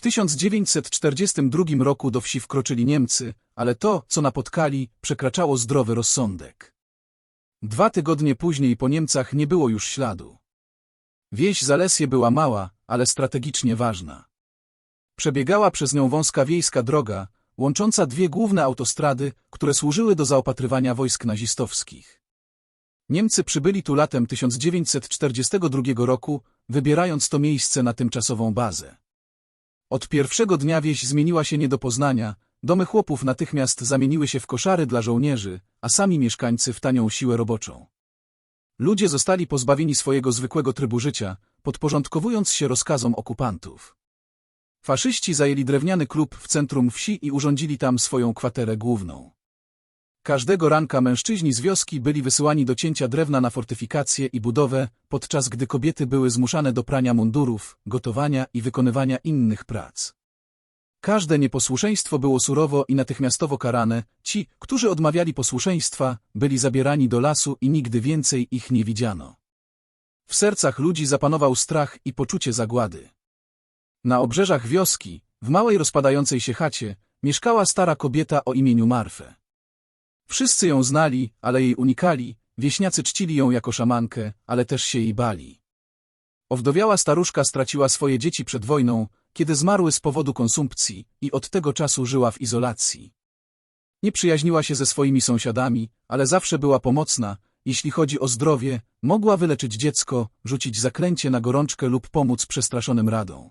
W 1942 roku do wsi wkroczyli Niemcy, ale to, co napotkali, przekraczało zdrowy rozsądek. Dwa tygodnie później po Niemcach nie było już śladu. Wieś Zalesje była mała, ale strategicznie ważna. Przebiegała przez nią wąska wiejska droga, łącząca dwie główne autostrady, które służyły do zaopatrywania wojsk nazistowskich. Niemcy przybyli tu latem 1942 roku, wybierając to miejsce na tymczasową bazę. Od pierwszego dnia wieś zmieniła się nie do poznania, domy chłopów natychmiast zamieniły się w koszary dla żołnierzy, a sami mieszkańcy w tanią siłę roboczą. Ludzie zostali pozbawieni swojego zwykłego trybu życia, podporządkowując się rozkazom okupantów. Faszyści zajęli drewniany klub w centrum wsi i urządzili tam swoją kwaterę główną. Każdego ranka mężczyźni z wioski byli wysyłani do cięcia drewna na fortyfikacje i budowę, podczas gdy kobiety były zmuszane do prania mundurów, gotowania i wykonywania innych prac. Każde nieposłuszeństwo było surowo i natychmiastowo karane, ci, którzy odmawiali posłuszeństwa, byli zabierani do lasu i nigdy więcej ich nie widziano. W sercach ludzi zapanował strach i poczucie zagłady. Na obrzeżach wioski, w małej rozpadającej się chacie, mieszkała stara kobieta o imieniu Marfę. Wszyscy ją znali, ale jej unikali, wieśniacy czcili ją jako szamankę, ale też się jej bali. Owdowiała staruszka straciła swoje dzieci przed wojną, kiedy zmarły z powodu konsumpcji i od tego czasu żyła w izolacji. Nie przyjaźniła się ze swoimi sąsiadami, ale zawsze była pomocna, jeśli chodzi o zdrowie, mogła wyleczyć dziecko, rzucić zaklęcie na gorączkę lub pomóc przestraszonym radą.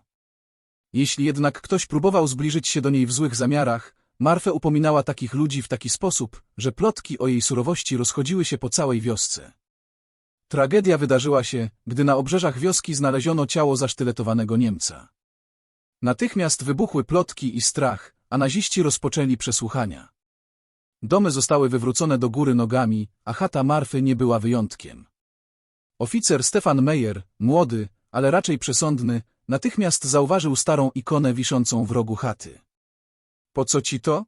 Jeśli jednak ktoś próbował zbliżyć się do niej w złych zamiarach, Marfę upominała takich ludzi w taki sposób, że plotki o jej surowości rozchodziły się po całej wiosce. Tragedia wydarzyła się, gdy na obrzeżach wioski znaleziono ciało zasztyletowanego Niemca. Natychmiast wybuchły plotki i strach, a naziści rozpoczęli przesłuchania. Domy zostały wywrócone do góry nogami, a chata Marfy nie była wyjątkiem. Oficer Stefan Meyer, młody, ale raczej przesądny, natychmiast zauważył starą ikonę wiszącą w rogu chaty. Po co ci to?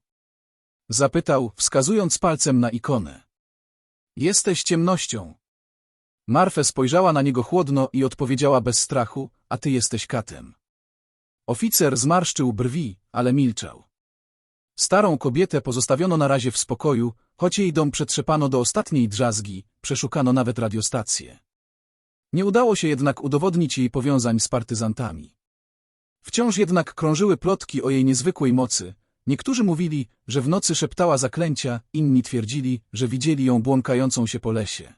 Zapytał, wskazując palcem na ikonę. Jesteś ciemnością. Marfe spojrzała na niego chłodno i odpowiedziała bez strachu, a ty jesteś katem. Oficer zmarszczył brwi, ale milczał. Starą kobietę pozostawiono na razie w spokoju, choć jej dom przetrzepano do ostatniej drzazgi, przeszukano nawet radiostację. Nie udało się jednak udowodnić jej powiązań z partyzantami. Wciąż jednak krążyły plotki o jej niezwykłej mocy, Niektórzy mówili, że w nocy szeptała zaklęcia, inni twierdzili, że widzieli ją błąkającą się po lesie.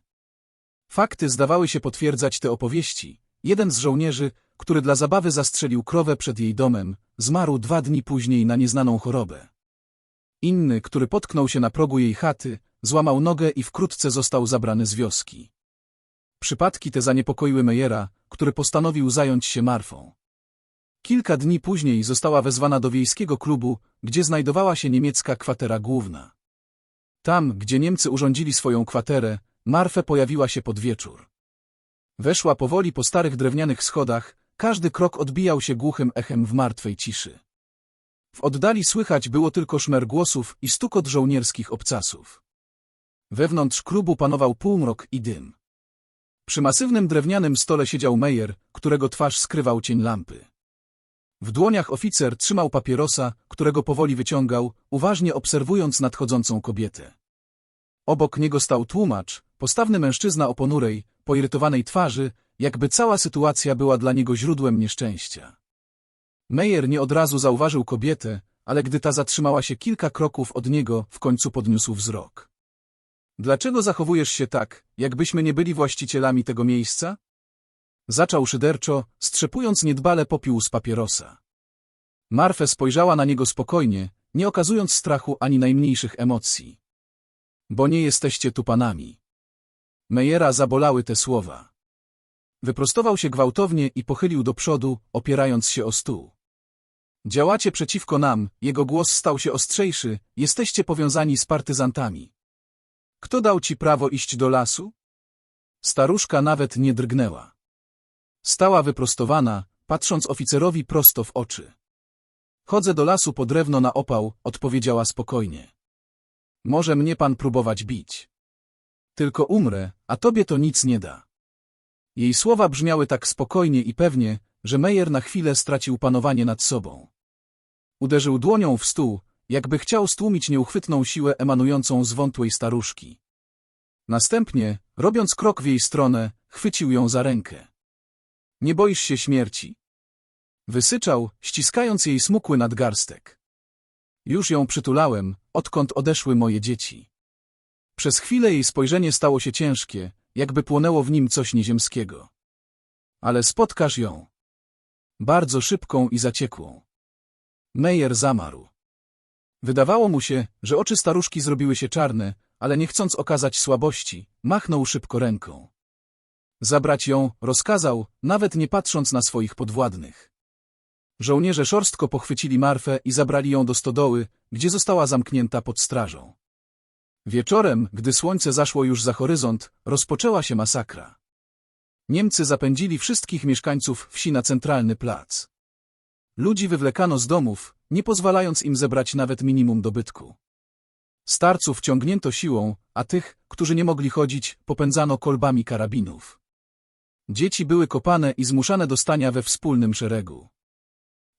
Fakty zdawały się potwierdzać te opowieści. Jeden z żołnierzy, który dla zabawy zastrzelił krowę przed jej domem, zmarł dwa dni później na nieznaną chorobę. Inny, który potknął się na progu jej chaty, złamał nogę i wkrótce został zabrany z wioski. Przypadki te zaniepokoiły Mejera, który postanowił zająć się Marfą. Kilka dni później została wezwana do wiejskiego klubu, gdzie znajdowała się niemiecka kwatera główna. Tam, gdzie Niemcy urządzili swoją kwaterę, Marfe pojawiła się pod wieczór. Weszła powoli po starych drewnianych schodach, każdy krok odbijał się głuchym echem w martwej ciszy. W oddali słychać było tylko szmer głosów i stukot żołnierskich obcasów. Wewnątrz klubu panował półmrok i dym. Przy masywnym drewnianym stole siedział Meyer, którego twarz skrywał cień lampy. W dłoniach oficer trzymał papierosa, którego powoli wyciągał, uważnie obserwując nadchodzącą kobietę. Obok niego stał tłumacz, postawny mężczyzna o ponurej, poirytowanej twarzy, jakby cała sytuacja była dla niego źródłem nieszczęścia. Meyer nie od razu zauważył kobietę, ale gdy ta zatrzymała się kilka kroków od niego, w końcu podniósł wzrok. Dlaczego zachowujesz się tak, jakbyśmy nie byli właścicielami tego miejsca? Zaczął szyderczo, strzepując niedbale popiół z papierosa. Marfe spojrzała na niego spokojnie, nie okazując strachu ani najmniejszych emocji. Bo nie jesteście tu panami. Mejera zabolały te słowa. Wyprostował się gwałtownie i pochylił do przodu, opierając się o stół. Działacie przeciwko nam, jego głos stał się ostrzejszy, jesteście powiązani z partyzantami. Kto dał ci prawo iść do lasu? Staruszka nawet nie drgnęła. Stała wyprostowana, patrząc oficerowi prosto w oczy. Chodzę do lasu po drewno na opał, odpowiedziała spokojnie. Może mnie pan próbować bić. Tylko umrę, a tobie to nic nie da. Jej słowa brzmiały tak spokojnie i pewnie, że Meyer na chwilę stracił panowanie nad sobą. Uderzył dłonią w stół, jakby chciał stłumić nieuchwytną siłę emanującą z wątłej staruszki. Następnie, robiąc krok w jej stronę, chwycił ją za rękę. Nie boisz się śmierci? Wysyczał, ściskając jej smukły nadgarstek. Już ją przytulałem, odkąd odeszły moje dzieci. Przez chwilę jej spojrzenie stało się ciężkie, jakby płonęło w nim coś nieziemskiego. Ale spotkasz ją. Bardzo szybką i zaciekłą. Meyer zamarł. Wydawało mu się, że oczy staruszki zrobiły się czarne, ale nie chcąc okazać słabości, machnął szybko ręką. Zabrać ją, rozkazał, nawet nie patrząc na swoich podwładnych. Żołnierze szorstko pochwycili Marfę i zabrali ją do stodoły, gdzie została zamknięta pod strażą. Wieczorem, gdy słońce zaszło już za horyzont, rozpoczęła się masakra. Niemcy zapędzili wszystkich mieszkańców wsi na centralny plac. Ludzi wywlekano z domów, nie pozwalając im zebrać nawet minimum dobytku. Starców ciągnięto siłą, a tych, którzy nie mogli chodzić, popędzano kolbami karabinów. Dzieci były kopane i zmuszane do stania we wspólnym szeregu.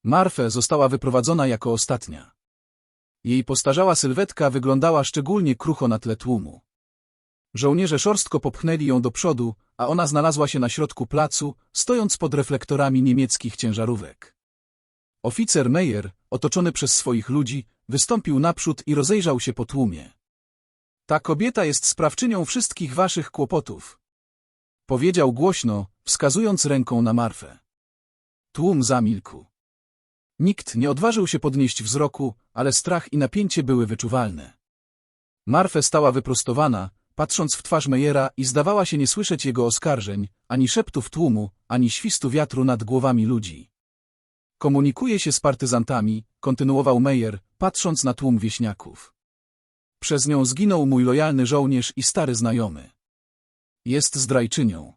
Marfe została wyprowadzona jako ostatnia. Jej postarzała sylwetka wyglądała szczególnie krucho na tle tłumu. Żołnierze szorstko popchnęli ją do przodu, a ona znalazła się na środku placu, stojąc pod reflektorami niemieckich ciężarówek. Oficer Meyer, otoczony przez swoich ludzi, wystąpił naprzód i rozejrzał się po tłumie. Ta kobieta jest sprawczynią wszystkich waszych kłopotów. Powiedział głośno, wskazując ręką na Marfę. Tłum zamilkł. Nikt nie odważył się podnieść wzroku, ale strach i napięcie były wyczuwalne. Marfe stała wyprostowana, patrząc w twarz Mejera i zdawała się nie słyszeć jego oskarżeń, ani szeptów tłumu, ani świstu wiatru nad głowami ludzi. Komunikuje się z partyzantami, kontynuował Mejer, patrząc na tłum wieśniaków. Przez nią zginął mój lojalny żołnierz i stary znajomy. Jest zdrajczynią.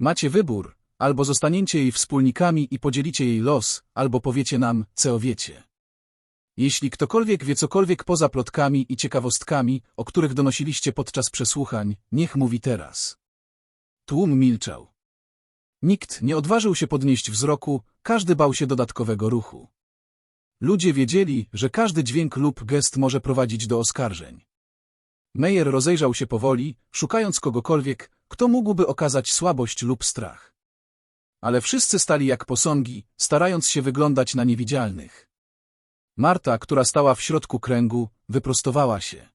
Macie wybór, albo zostaniecie jej wspólnikami i podzielicie jej los, albo powiecie nam, co wiecie. Jeśli ktokolwiek wie cokolwiek poza plotkami i ciekawostkami, o których donosiliście podczas przesłuchań, niech mówi teraz. Tłum milczał. Nikt nie odważył się podnieść wzroku, każdy bał się dodatkowego ruchu. Ludzie wiedzieli, że każdy dźwięk lub gest może prowadzić do oskarżeń. Meyer rozejrzał się powoli, szukając kogokolwiek, kto mógłby okazać słabość lub strach. Ale wszyscy stali jak posągi, starając się wyglądać na niewidzialnych. Marta, która stała w środku kręgu, wyprostowała się.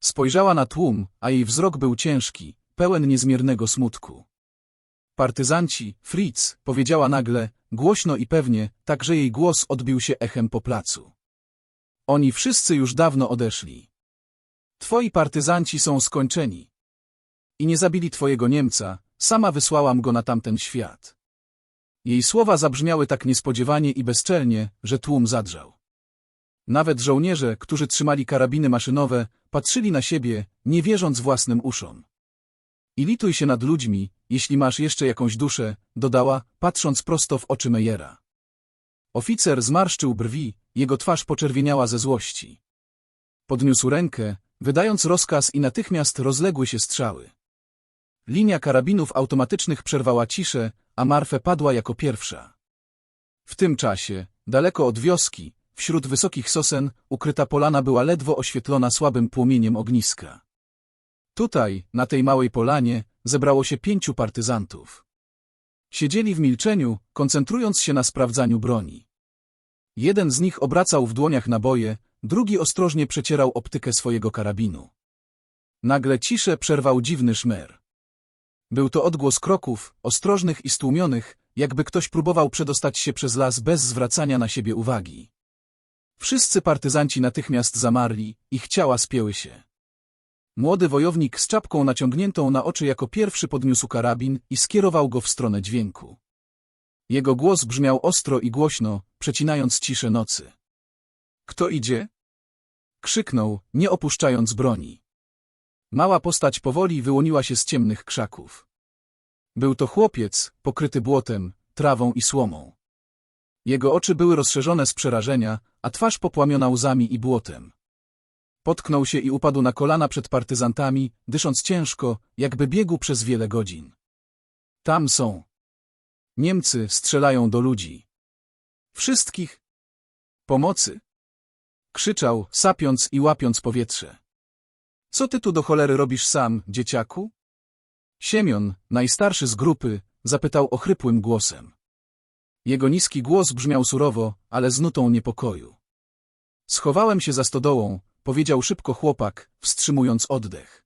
Spojrzała na tłum, a jej wzrok był ciężki, pełen niezmiernego smutku. Partyzanci, Fritz, powiedziała nagle, głośno i pewnie, tak że jej głos odbił się echem po placu. Oni wszyscy już dawno odeszli. Twoi partyzanci są skończeni. I nie zabili twojego Niemca, sama wysłałam go na tamten świat. Jej słowa zabrzmiały tak niespodziewanie i bezczelnie, że tłum zadrżał. Nawet żołnierze, którzy trzymali karabiny maszynowe, patrzyli na siebie, nie wierząc własnym uszom. I lituj się nad ludźmi, jeśli masz jeszcze jakąś duszę, dodała, patrząc prosto w oczy Mejera. Oficer zmarszczył brwi, jego twarz poczerwieniała ze złości. Podniósł rękę, wydając rozkaz i natychmiast rozległy się strzały. Linia karabinów automatycznych przerwała ciszę, a Marfe padła jako pierwsza. W tym czasie, daleko od wioski, wśród wysokich sosen, ukryta polana była ledwo oświetlona słabym płomieniem ogniska. Tutaj, na tej małej polanie, zebrało się pięciu partyzantów. Siedzieli w milczeniu, koncentrując się na sprawdzaniu broni. Jeden z nich obracał w dłoniach naboje, drugi ostrożnie przecierał optykę swojego karabinu. Nagle ciszę przerwał dziwny szmer. Był to odgłos kroków, ostrożnych i stłumionych, jakby ktoś próbował przedostać się przez las bez zwracania na siebie uwagi. Wszyscy partyzanci natychmiast zamarli, ich ciała spięły się. Młody wojownik z czapką naciągniętą na oczy jako pierwszy podniósł karabin i skierował go w stronę dźwięku. Jego głos brzmiał ostro i głośno, przecinając ciszę nocy. Kto idzie? Krzyknął, nie opuszczając broni. Mała postać powoli wyłoniła się z ciemnych krzaków. Był to chłopiec, pokryty błotem, trawą i słomą. Jego oczy były rozszerzone z przerażenia, a twarz popłamiona łzami i błotem. Potknął się i upadł na kolana przed partyzantami, dysząc ciężko, jakby biegł przez wiele godzin. Tam są. Niemcy strzelają do ludzi. Wszystkich. Pomocy! Krzyczał, sapiąc i łapiąc powietrze. Co ty tu do cholery robisz sam, dzieciaku? Siemion, najstarszy z grupy, zapytał ochrypłym głosem. Jego niski głos brzmiał surowo, ale z nutą niepokoju. Schowałem się za stodołą, powiedział szybko chłopak, wstrzymując oddech.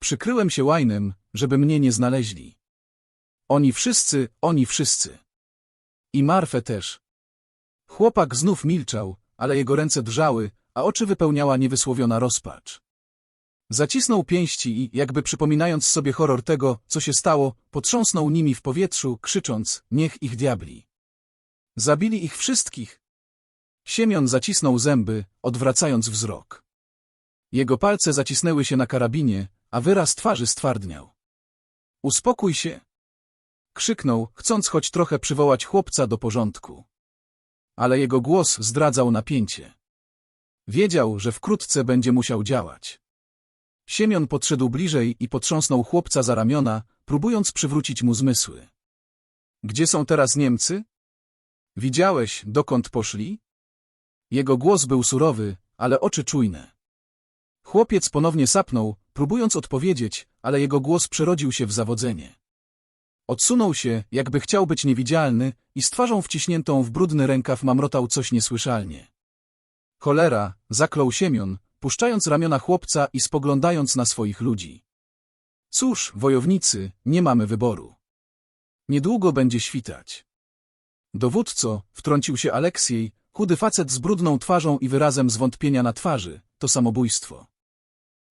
Przykryłem się łajnem, żeby mnie nie znaleźli. Oni wszyscy, oni wszyscy. I Marfę też. Chłopak znów milczał, ale jego ręce drżały, a oczy wypełniała niewysłowiona rozpacz. Zacisnął pięści i, jakby przypominając sobie horror tego, co się stało, potrząsnął nimi w powietrzu, krzycząc, niech ich diabli. Zabili ich wszystkich. Siemion zacisnął zęby, odwracając wzrok. Jego palce zacisnęły się na karabinie, a wyraz twarzy stwardniał. Uspokój się! Krzyknął, chcąc choć trochę przywołać chłopca do porządku. Ale jego głos zdradzał napięcie. Wiedział, że wkrótce będzie musiał działać. Siemion podszedł bliżej i potrząsnął chłopca za ramiona, próbując przywrócić mu zmysły. Gdzie są teraz Niemcy? Widziałeś, dokąd poszli? Jego głos był surowy, ale oczy czujne. Chłopiec ponownie sapnął, próbując odpowiedzieć, ale jego głos przerodził się w zawodzenie. Odsunął się, jakby chciał być niewidzialny i z twarzą wciśniętą w brudny rękaw mamrotał coś niesłyszalnie. Cholera, zaklął Siemion, puszczając ramiona chłopca i spoglądając na swoich ludzi. Cóż, wojownicy, nie mamy wyboru. Niedługo będzie świtać. Dowódco, wtrącił się Aleksiej, chudy facet z brudną twarzą i wyrazem zwątpienia na twarzy, to samobójstwo.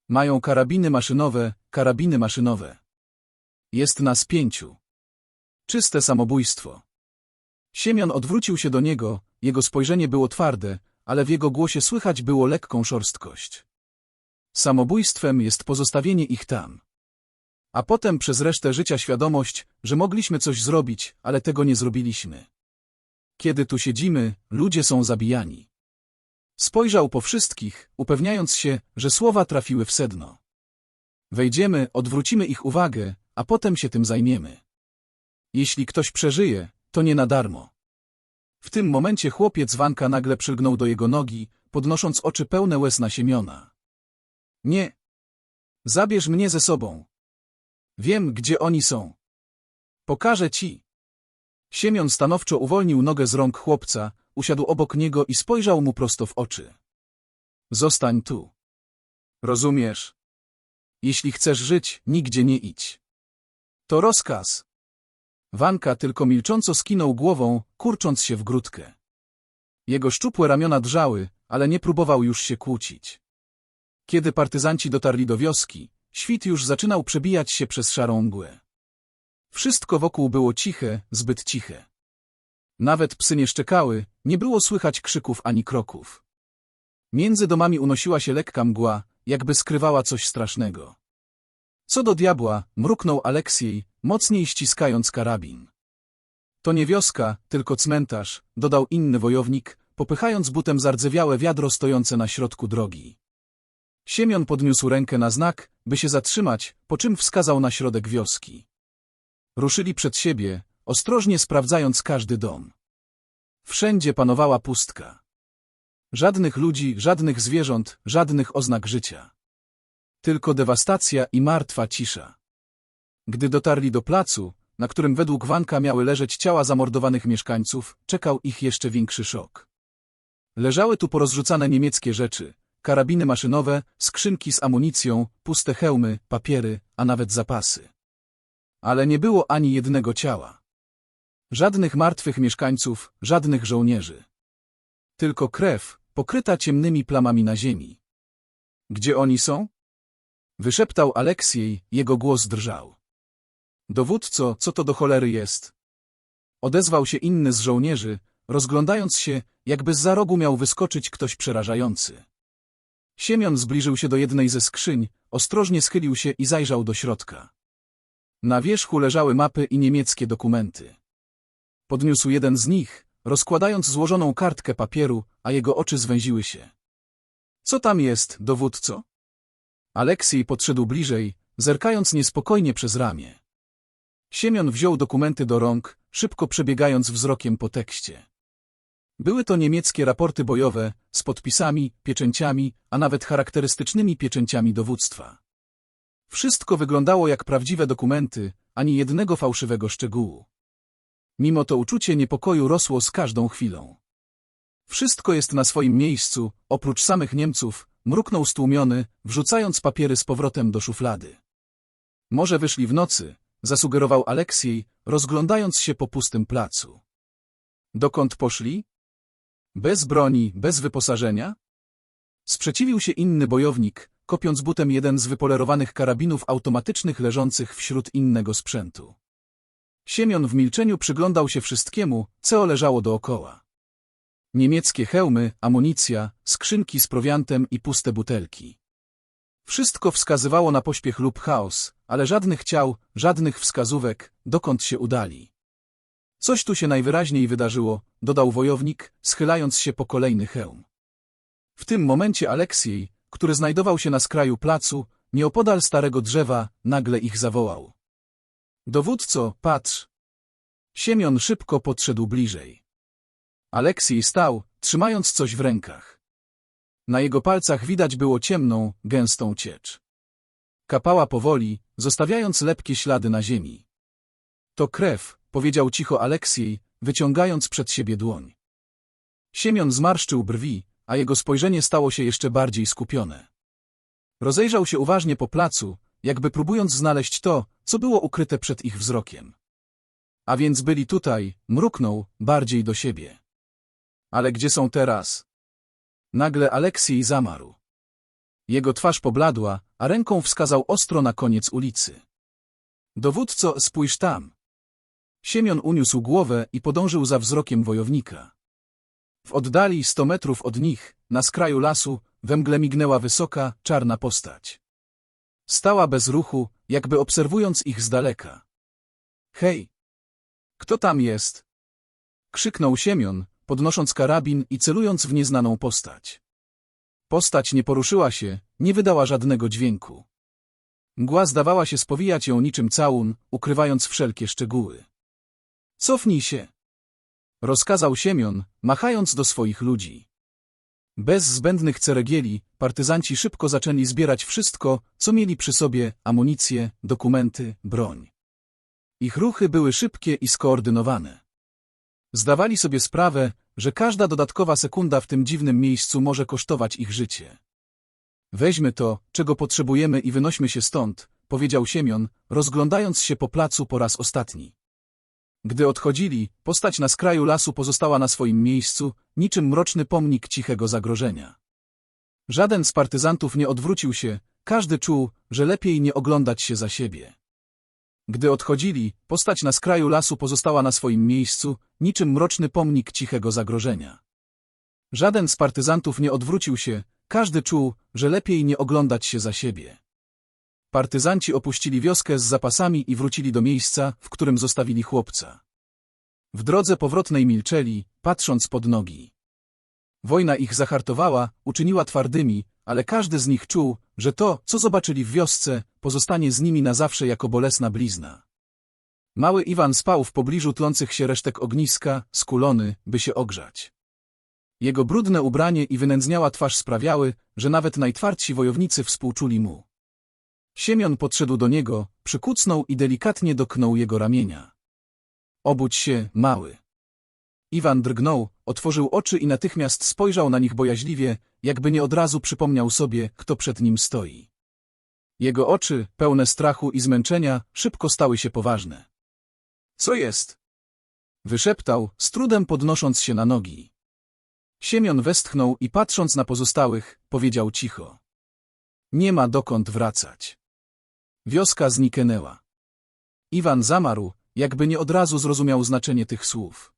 Mają karabiny maszynowe, karabiny maszynowe. Jest nas pięciu. Czyste samobójstwo. Siemion odwrócił się do niego, jego spojrzenie było twarde, ale w jego głosie słychać było lekką szorstkość. Samobójstwem jest pozostawienie ich tam. A potem przez resztę życia świadomość, że mogliśmy coś zrobić, ale tego nie zrobiliśmy. Kiedy tu siedzimy, ludzie są zabijani. Spojrzał po wszystkich, upewniając się, że słowa trafiły w sedno. Wejdziemy, odwrócimy ich uwagę, a potem się tym zajmiemy. Jeśli ktoś przeżyje, to nie na darmo. W tym momencie chłopiec Wanka nagle przylgnął do jego nogi, podnosząc oczy pełne łez na Siemiona. Nie. Zabierz mnie ze sobą. Wiem, gdzie oni są. Pokażę ci. Siemion stanowczo uwolnił nogę z rąk chłopca, usiadł obok niego i spojrzał mu prosto w oczy. Zostań tu. Rozumiesz? Jeśli chcesz żyć, nigdzie nie idź. To rozkaz. Wanka tylko milcząco skinął głową, kurcząc się w grudkę. Jego szczupłe ramiona drżały, ale nie próbował już się kłócić. Kiedy partyzanci dotarli do wioski, świt już zaczynał przebijać się przez szarą mgłę. Wszystko wokół było ciche, zbyt ciche. Nawet psy nie szczekały, nie było słychać krzyków ani kroków. Między domami unosiła się lekka mgła, jakby skrywała coś strasznego. Co do diabła, mruknął Aleksiej, mocniej ściskając karabin. To nie wioska, tylko cmentarz, dodał inny wojownik, popychając butem zardzewiałe wiadro stojące na środku drogi. Siemion podniósł rękę na znak, by się zatrzymać, po czym wskazał na środek wioski. Ruszyli przed siebie, ostrożnie sprawdzając każdy dom. Wszędzie panowała pustka. Żadnych ludzi, żadnych zwierząt, żadnych oznak życia. Tylko dewastacja i martwa cisza. Gdy dotarli do placu, na którym według Wanka miały leżeć ciała zamordowanych mieszkańców, czekał ich jeszcze większy szok. Leżały tu porozrzucane niemieckie rzeczy, karabiny maszynowe, skrzynki z amunicją, puste hełmy, papiery, a nawet zapasy. Ale nie było ani jednego ciała. Żadnych martwych mieszkańców, żadnych żołnierzy. Tylko krew, pokryta ciemnymi plamami na ziemi. Gdzie oni są? Wyszeptał Aleksiej, jego głos drżał. Dowódco, co to do cholery jest? Odezwał się inny z żołnierzy, rozglądając się, jakby z za rogu miał wyskoczyć ktoś przerażający. Siemion zbliżył się do jednej ze skrzyń, ostrożnie schylił się i zajrzał do środka. Na wierzchu leżały mapy i niemieckie dokumenty. Podniósł jeden z nich, rozkładając złożoną kartkę papieru, a jego oczy zwęziły się. Co tam jest, dowódco? Aleksiej podszedł bliżej, zerkając niespokojnie przez ramię. Siemion wziął dokumenty do rąk, szybko przebiegając wzrokiem po tekście. Były to niemieckie raporty bojowe z podpisami, pieczęciami, a nawet charakterystycznymi pieczęciami dowództwa. Wszystko wyglądało jak prawdziwe dokumenty, ani jednego fałszywego szczegółu. Mimo to uczucie niepokoju rosło z każdą chwilą. Wszystko jest na swoim miejscu, oprócz samych Niemców, mruknął stłumiony, wrzucając papiery z powrotem do szuflady. Może wyszli w nocy, zasugerował Aleksiej, rozglądając się po pustym placu. Dokąd poszli? Bez broni, bez wyposażenia? Sprzeciwił się inny bojownik, kopiąc butem jeden z wypolerowanych karabinów automatycznych leżących wśród innego sprzętu. Siemion w milczeniu przyglądał się wszystkiemu, co leżało dookoła. Niemieckie hełmy, amunicja, skrzynki z prowiantem i puste butelki. Wszystko wskazywało na pośpiech lub chaos, ale żadnych ciał, żadnych wskazówek, dokąd się udali. Coś tu się najwyraźniej wydarzyło, dodał wojownik, schylając się po kolejny hełm. W tym momencie Aleksiej, który znajdował się na skraju placu, nieopodal starego drzewa, nagle ich zawołał. Dowódco, patrz! Siemion szybko podszedł bliżej. Aleksiej stał, trzymając coś w rękach. Na jego palcach widać było ciemną, gęstą ciecz. Kapała powoli, zostawiając lepkie ślady na ziemi. To krew, powiedział cicho Aleksiej, wyciągając przed siebie dłoń. Siemion zmarszczył brwi, a jego spojrzenie stało się jeszcze bardziej skupione. Rozejrzał się uważnie po placu, jakby próbując znaleźć to, co było ukryte przed ich wzrokiem. A więc byli tutaj, mruknął, bardziej do siebie. Ale gdzie są teraz? Nagle Aleksiej zamarł. Jego twarz pobladła, a ręką wskazał ostro na koniec ulicy. Dowódco, spójrz tam. Siemion uniósł głowę i podążył za wzrokiem wojownika. W oddali sto metrów od nich, na skraju lasu, we mgle mignęła wysoka, czarna postać. Stała bez ruchu, jakby obserwując ich z daleka. Hej! Kto tam jest? Krzyknął Siemion, podnosząc karabin i celując w nieznaną postać. Postać nie poruszyła się, nie wydała żadnego dźwięku. Mgła zdawała się spowijać ją niczym całun, ukrywając wszelkie szczegóły. Cofnij się! Rozkazał Siemion, machając do swoich ludzi. Bez zbędnych ceregieli, partyzanci szybko zaczęli zbierać wszystko, co mieli przy sobie, amunicję, dokumenty, broń. Ich ruchy były szybkie i skoordynowane. Zdawali sobie sprawę, że każda dodatkowa sekunda w tym dziwnym miejscu może kosztować ich życie. Weźmy to, czego potrzebujemy i wynośmy się stąd, powiedział Siemion, rozglądając się po placu po raz ostatni. Gdy odchodzili, postać na skraju lasu pozostała na swoim miejscu, niczym mroczny pomnik cichego zagrożenia. Żaden z partyzantów nie odwrócił się, każdy czuł, że lepiej nie oglądać się za siebie. Gdy odchodzili, postać na skraju lasu pozostała na swoim miejscu, niczym mroczny pomnik cichego zagrożenia. Żaden z partyzantów nie odwrócił się, każdy czuł, że lepiej nie oglądać się za siebie. Partyzanci opuścili wioskę z zapasami i wrócili do miejsca, w którym zostawili chłopca. W drodze powrotnej milczeli, patrząc pod nogi. Wojna ich zahartowała, uczyniła twardymi, ale każdy z nich czuł, że to, co zobaczyli w wiosce, pozostanie z nimi na zawsze jako bolesna blizna. Mały Iwan spał w pobliżu tlących się resztek ogniska, skulony, by się ogrzać. Jego brudne ubranie i wynędzniała twarz sprawiały, że nawet najtwardsi wojownicy współczuli mu. Siemion podszedł do niego, przykucnął i delikatnie doknął jego ramienia. Obudź się, mały. Iwan drgnął, otworzył oczy i natychmiast spojrzał na nich bojaźliwie, jakby nie od razu przypomniał sobie, kto przed nim stoi. Jego oczy, pełne strachu i zmęczenia, szybko stały się poważne. Co jest? Wyszeptał, z trudem podnosząc się na nogi. Siemion westchnął i patrząc na pozostałych, powiedział cicho. Nie ma dokąd wracać. Wioska zniknęła. Iwan zamarł, jakby nie od razu zrozumiał znaczenie tych słów.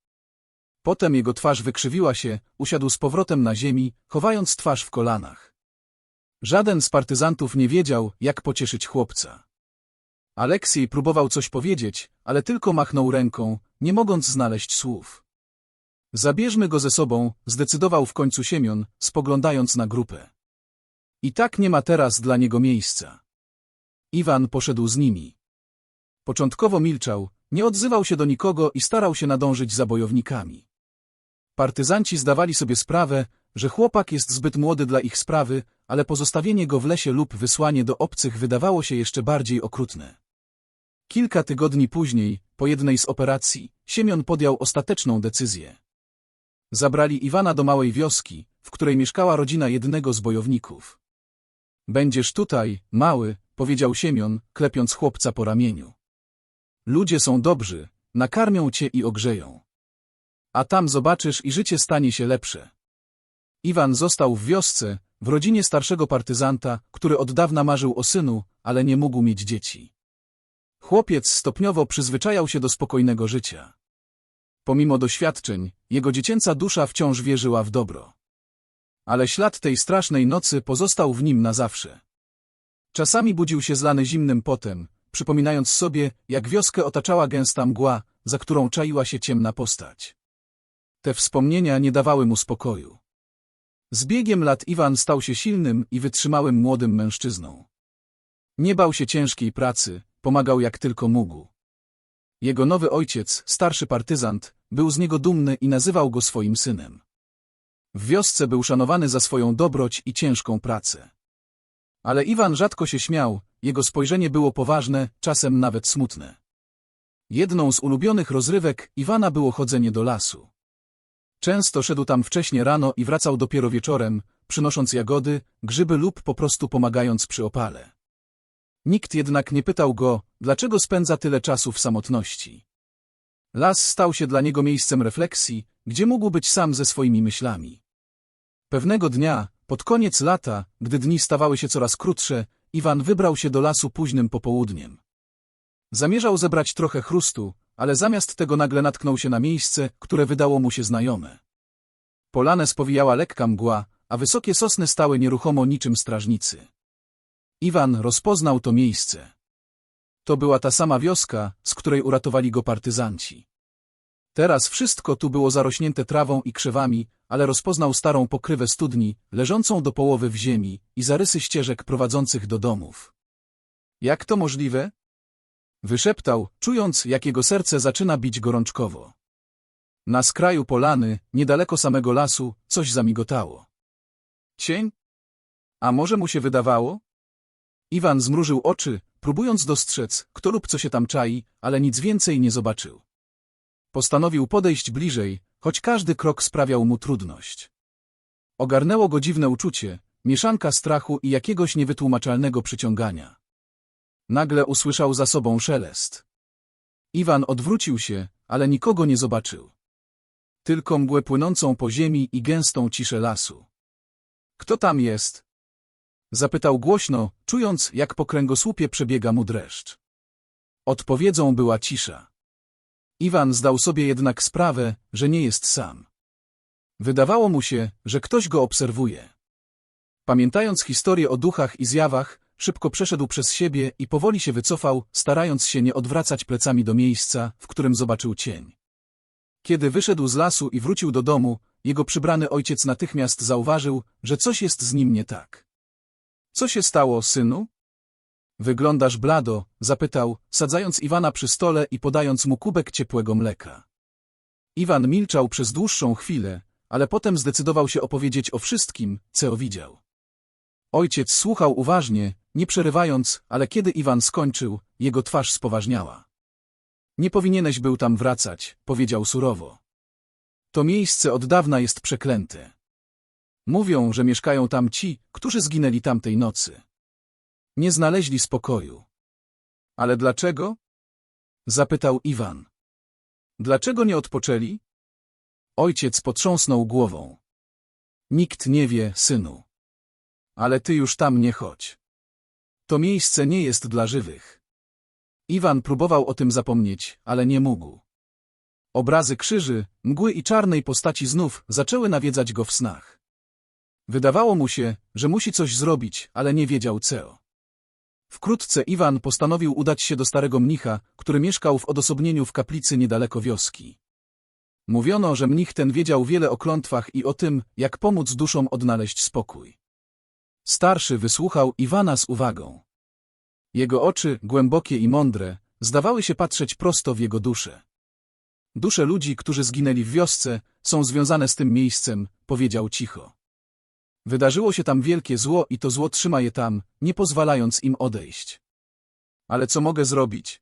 Potem jego twarz wykrzywiła się, usiadł z powrotem na ziemi, chowając twarz w kolanach. Żaden z partyzantów nie wiedział, jak pocieszyć chłopca. Aleksiej próbował coś powiedzieć, ale tylko machnął ręką, nie mogąc znaleźć słów. Zabierzmy go ze sobą, zdecydował w końcu Siemion, spoglądając na grupę. I tak nie ma teraz dla niego miejsca. Iwan poszedł z nimi. Początkowo milczał, nie odzywał się do nikogo i starał się nadążyć za bojownikami. Partyzanci zdawali sobie sprawę, że chłopak jest zbyt młody dla ich sprawy, ale pozostawienie go w lesie lub wysłanie do obcych wydawało się jeszcze bardziej okrutne. Kilka tygodni później, po jednej z operacji, Siemion podjął ostateczną decyzję. Zabrali Iwana do małej wioski, w której mieszkała rodzina jednego z bojowników. Będziesz tutaj, mały, powiedział Siemion, klepiąc chłopca po ramieniu. Ludzie są dobrzy, nakarmią cię i ogrzeją. A tam zobaczysz i życie stanie się lepsze. Iwan został w wiosce, w rodzinie starszego partyzanta, który od dawna marzył o synu, ale nie mógł mieć dzieci. Chłopiec stopniowo przyzwyczajał się do spokojnego życia. Pomimo doświadczeń, jego dziecięca dusza wciąż wierzyła w dobro. Ale ślad tej strasznej nocy pozostał w nim na zawsze. Czasami budził się zlany zimnym potem, przypominając sobie, jak wioskę otaczała gęsta mgła, za którą czaiła się ciemna postać. Te wspomnienia nie dawały mu spokoju. Z biegiem lat Iwan stał się silnym i wytrzymałym młodym mężczyzną. Nie bał się ciężkiej pracy, pomagał jak tylko mógł. Jego nowy ojciec, starszy partyzant, był z niego dumny i nazywał go swoim synem. W wiosce był szanowany za swoją dobroć i ciężką pracę. Ale Iwan rzadko się śmiał, jego spojrzenie było poważne, czasem nawet smutne. Jedną z ulubionych rozrywek Iwana było chodzenie do lasu. Często szedł tam wcześnie rano i wracał dopiero wieczorem, przynosząc jagody, grzyby lub po prostu pomagając przy opale. Nikt jednak nie pytał go, dlaczego spędza tyle czasu w samotności. Las stał się dla niego miejscem refleksji, gdzie mógł być sam ze swoimi myślami. Pewnego dnia, pod koniec lata, gdy dni stawały się coraz krótsze, Iwan wybrał się do lasu późnym popołudniem. Zamierzał zebrać trochę chrustu, ale zamiast tego nagle natknął się na miejsce, które wydało mu się znajome. Polanę spowijała lekka mgła, a wysokie sosny stały nieruchomo niczym strażnicy. Iwan rozpoznał to miejsce. To była ta sama wioska, z której uratowali go partyzanci. Teraz wszystko tu było zarośnięte trawą i krzewami, ale rozpoznał starą pokrywę studni, leżącą do połowy w ziemi, i zarysy ścieżek prowadzących do domów. Jak to możliwe? Wyszeptał, czując, jak jego serce zaczyna bić gorączkowo. Na skraju polany, niedaleko samego lasu, coś zamigotało. Cień? A może mu się wydawało? Iwan zmrużył oczy, próbując dostrzec, kto lub co się tam czai, ale nic więcej nie zobaczył. Postanowił podejść bliżej, choć każdy krok sprawiał mu trudność. Ogarnęło go dziwne uczucie, mieszanka strachu i jakiegoś niewytłumaczalnego przyciągania. Nagle usłyszał za sobą szelest. Iwan odwrócił się, ale nikogo nie zobaczył. Tylko mgłę płynącą po ziemi i gęstą ciszę lasu. Kto tam jest? Zapytał głośno, czując, jak po kręgosłupie przebiega mu dreszcz. Odpowiedzią była cisza. Iwan zdał sobie jednak sprawę, że nie jest sam. Wydawało mu się, że ktoś go obserwuje. Pamiętając historię o duchach i zjawach, szybko przeszedł przez siebie i powoli się wycofał, starając się nie odwracać plecami do miejsca, w którym zobaczył cień. Kiedy wyszedł z lasu i wrócił do domu, jego przybrany ojciec natychmiast zauważył, że coś jest z nim nie tak. Co się stało, synu? Wyglądasz blado, zapytał, sadzając Iwana przy stole i podając mu kubek ciepłego mleka. Iwan milczał przez dłuższą chwilę, ale potem zdecydował się opowiedzieć o wszystkim, co widział. Ojciec słuchał uważnie, nie przerywając, ale kiedy Iwan skończył, jego twarz spoważniała. Nie powinieneś był tam wracać, powiedział surowo. To miejsce od dawna jest przeklęte. Mówią, że mieszkają tam ci, którzy zginęli tamtej nocy. Nie znaleźli spokoju. Ale dlaczego? Zapytał Iwan. Dlaczego nie odpoczęli? Ojciec potrząsnął głową. Nikt nie wie, synu. Ale ty już tam nie chodź. To miejsce nie jest dla żywych. Iwan próbował o tym zapomnieć, ale nie mógł. Obrazy krzyży, mgły i czarnej postaci znów zaczęły nawiedzać go w snach. Wydawało mu się, że musi coś zrobić, ale nie wiedział co. Wkrótce Iwan postanowił udać się do starego mnicha, który mieszkał w odosobnieniu w kaplicy niedaleko wioski. Mówiono, że mnich ten wiedział wiele o klątwach i o tym, jak pomóc duszom odnaleźć spokój. Starszy wysłuchał Iwana z uwagą. Jego oczy, głębokie i mądre, zdawały się patrzeć prosto w jego duszę. Dusze ludzi, którzy zginęli w wiosce, są związane z tym miejscem, powiedział cicho. Wydarzyło się tam wielkie zło i to zło trzyma je tam, nie pozwalając im odejść. Ale co mogę zrobić?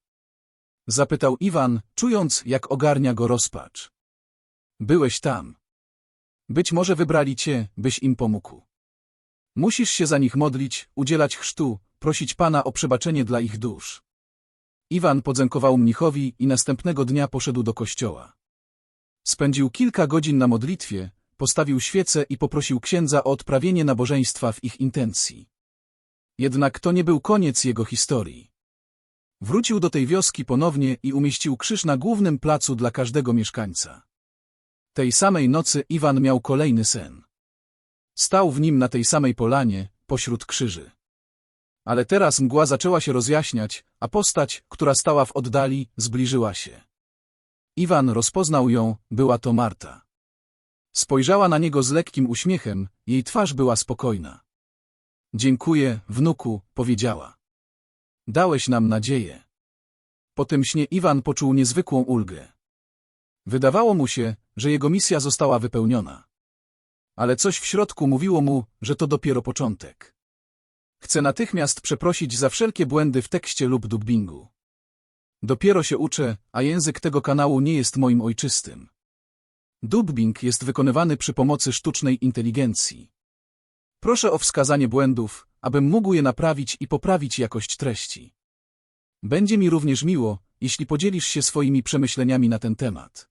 Zapytał Iwan, czując, jak ogarnia go rozpacz. Byłeś tam. Być może wybrali cię, byś im pomógł. Musisz się za nich modlić, udzielać chrztu, prosić Pana o przebaczenie dla ich dusz. Iwan podziękował mnichowi i następnego dnia poszedł do kościoła. Spędził kilka godzin na modlitwie, postawił świecę i poprosił księdza o odprawienie nabożeństwa w ich intencji. Jednak to nie był koniec jego historii. Wrócił do tej wioski ponownie i umieścił krzyż na głównym placu dla każdego mieszkańca. Tej samej nocy Iwan miał kolejny sen. Stał w nim na tej samej polanie, pośród krzyży. Ale teraz mgła zaczęła się rozjaśniać, a postać, która stała w oddali, zbliżyła się. Iwan rozpoznał ją, była to Marta. Spojrzała na niego z lekkim uśmiechem, jej twarz była spokojna. Dziękuję, wnuku, powiedziała. Dałeś nam nadzieję. Po tym śnie Iwan poczuł niezwykłą ulgę. Wydawało mu się, że jego misja została wypełniona. Ale coś w środku mówiło mu, że to dopiero początek. Chcę natychmiast przeprosić za wszelkie błędy w tekście lub dubbingu. Dopiero się uczę, a język tego kanału nie jest moim ojczystym. Dubbing jest wykonywany przy pomocy sztucznej inteligencji. Proszę o wskazanie błędów, abym mógł je naprawić i poprawić jakość treści. Będzie mi również miło, jeśli podzielisz się swoimi przemyśleniami na ten temat.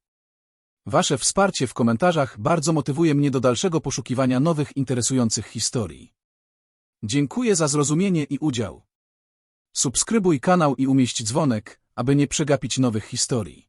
Wasze wsparcie w komentarzach bardzo motywuje mnie do dalszego poszukiwania nowych interesujących historii. Dziękuję za zrozumienie i udział. Subskrybuj kanał i umieść dzwonek, aby nie przegapić nowych historii.